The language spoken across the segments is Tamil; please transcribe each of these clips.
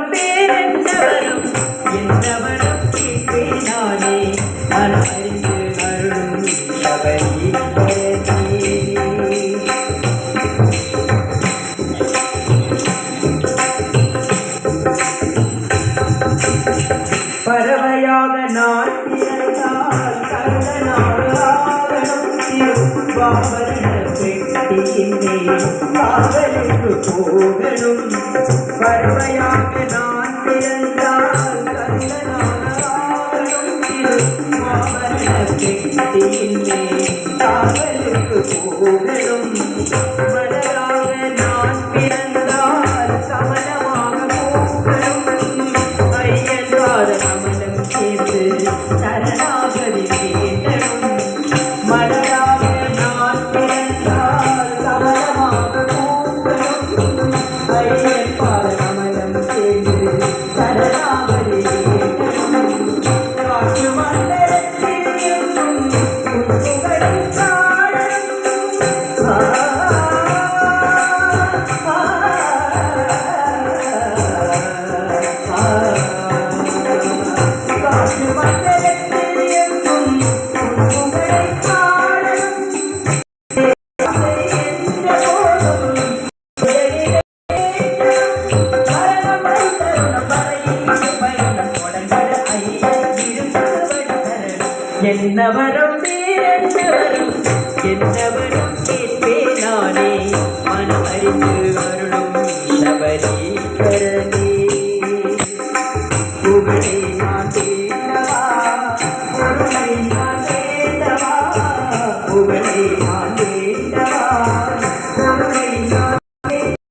என்னவரம் பேரென்னவரம் என்னவரம் அருளும் பறவையாக நான் பிறந்தால் ஆகணும் திருவாபரண பெட்டியின் காவலுக்கு போகணும் பறவையாக நான் பிறந்தால் காவலுக்கு போகணும் மலராக நான் பிறந்தால் போகணும் ஐயன்றாத கமலம் சரணாகதி Bye. എന്നവരും പേരെന്നവരും എന്നവരും കേട്ടേനാണേ മനമരിഞ്ഞു അരുളും ശബരീകരണേ പുകഴേ നാട്ടേനവാ പുകഴേ നാട്ടേനവാ പുകഴേ നാട്ടേനവാ പുകഴേ നാട്ടേനവാ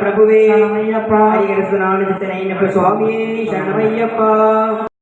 பிரபுவே சரணமையப்பா ஹரிகர சுதனான சுவாமியே சரணமையப்பா